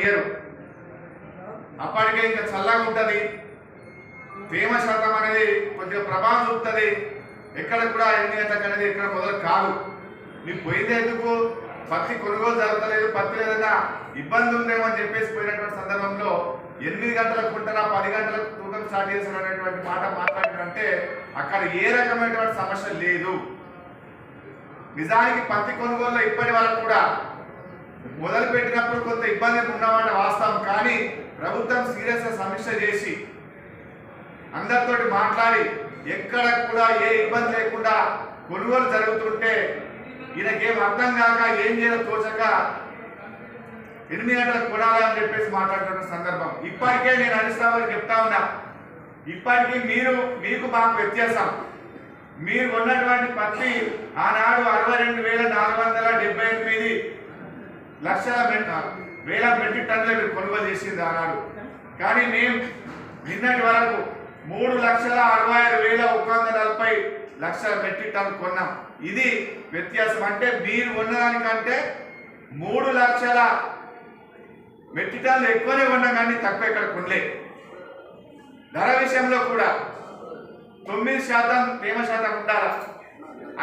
ఇయ్యరు అప్పటికే ఇంకా చల్లగా ఉంటుంది. తేమ శాతం అనేది కొద్దిగా ప్రభావం చూపుతుంది. ఎక్కడ కూడా ఎన్ని గంటలకు అనేది ఇక్కడ మొదలు కాదు. మీకు పోయింది ఎందుకు? పత్తి కొనుగోలు జరగలేదు పత్తి ఏదైనా ఇబ్బంది ఉందేమో అని చెప్పేసి పోయినటువంటి సందర్భంలో ఎనిమిది గంటల కుంటనా పది గంటలకు తూకం స్టార్ట్ చేసిన అనేటువంటి మాట మాట్లాడారంటే అక్కడ ఏ రకమైనటువంటి సమస్య లేదు. నిజానికి పత్తి కొనుగోలులో ఇప్పటి వరకు కూడా మొదలు పెట్టినప్పుడు కొంత ఇబ్బంది ఉన్నమాట వాస్తవం కానీ ప్రభుత్వం సీరియస్గా సమీక్ష చేసి అందరితోటి మాట్లాడి ఎక్కడ కూడా ఏ ఇబ్బంది లేకుండా కొనుగోలు జరుగుతుంటే ఈయనకేం అర్థం కాక ఏం చేయాలో తోచక ఎనిమిది గంటలకు కొనాలని చెప్పేసి మాట్లాడుతున్న సందర్భం. ఇప్పటికే నేను హరీశ్రావు చెప్తా ఉన్నా ఇప్పటికీ మీరు మీకు మాకు వ్యత్యాసం. మీరు ఉన్నటువంటి పత్తి ఆనాడు అరవై రెండు వేల నాలుగు వందల డెబ్బై ఎనిమిది లక్షల వేల మెట్రిక్ టన్నులు మీరు కొనుగోలు చేసింది ఆనాడు. కానీ మేము నిన్నటి వరకు మూడు లక్షల అరవై ఆరు వేల ఒక వందల నలభై లక్షల మెట్రిక్ టన్ను కొన్నాం. ఇది వ్యత్యాసం. అంటే మీరు కొన్నదానికంటే మూడు లక్షల మెట్రిక్ టన్లు ఎక్కువనే కొన్నాం కానీ తక్కువ ఇక్కడ కొనలే. ధర విషయంలో కూడా తొమ్మిది శాతం తేమ శాతం ఉండాలా?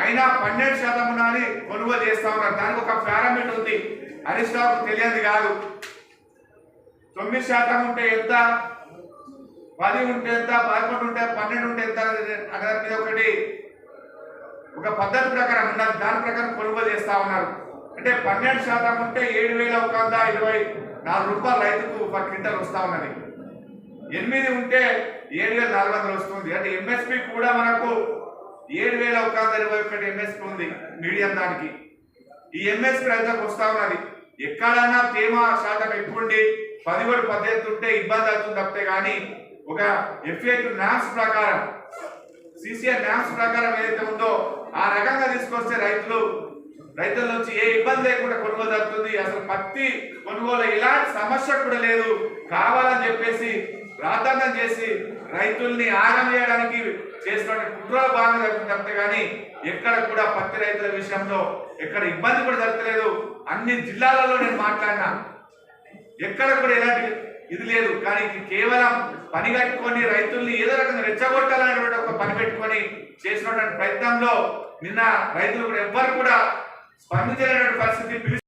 అయినా పన్నెండు శాతం ఉన్నా అని కొనుగోలు చేస్తా ఉన్నారు. దానికి ఒక పారామీటర్ అరిస్టాకు తెలియదు కాదు. తొమ్మిది శాతం ఉంటే ఎంత? పది ఉంటే ఎంత? పదకొండు ఉంటే పన్నెండు ఉంటే ఎంత? అనేది మీద ఒకటి. ఒక పద్ధతి ప్రకారం ఉన్నది దాని ప్రకారం కొనుగోలు చేస్తా ఉన్నారు. అంటే పన్నెండు శాతం ఉంటే ఏడు వేల ఒక వంద ఇరవై నాలుగు రూపాయలు రైతుకు ఒక క్వింటల్ వస్తా ఉన్నది. ఎనిమిది ఉంటే ఏడు వేల నాలుగు వందలు వస్తుంది. అంటే ఎంఎస్పి కూడా మనకు ఏడు వేల ఒక వంద ఇరవై ఒకటి ఎంఎస్పి ఉంది మీడియం దానికి. ఈ ఎంఎస్పి రైతులకు వస్తా ఉన్నది. ఎక్కడైనా తేమ శాతం ఎక్కువండి పదిహేడు పద్దెనిమిది ఉంటే ఇబ్బంది అవుతుంది తప్పితే కానీ ఒక ఎఫ్ఏటు న్యాస్ ప్రకారం సిసిఆర్ న్యామ్స్ ప్రకారం ఏదైతే ఉందో ఆ రకంగా తీసుకొస్తే రైతులు రైతుల నుంచి ఏ ఇబ్బంది లేకుండా కొనుగోలు జరుగుతుంది. అసలు పత్తి కొనుగోలు ఎలాంటి సమస్య కూడా లేదు. కావాలని చెప్పేసి ప్రార్థన చేసి రైతుల్ని ఆగం చేయడానికి చేసినటువంటి కుట్రలో భాగంగా జరుగుతుంది తప్పితే కానీ ఎక్కడ కూడా పత్తి రైతుల విషయంలో ఎక్కడ ఇబ్బంది కూడా జరగలేదు అన్ని జిల్లాలలో నేను మాట్లాడినా. ఎక్కడ కూడా ఎలాంటి ఇది లేదు. కానీ కేవలం పని కట్టుకొని రైతుల్ని ఏదో రకంగా రెచ్చగొట్టాలనేటువంటి ఒక పని పెట్టుకొని చేసినటువంటి ప్రయత్నంలో నిన్న రైతులు కూడా ఎవ్వరు కూడా స్పందించలేనటువంటి పరిస్థితి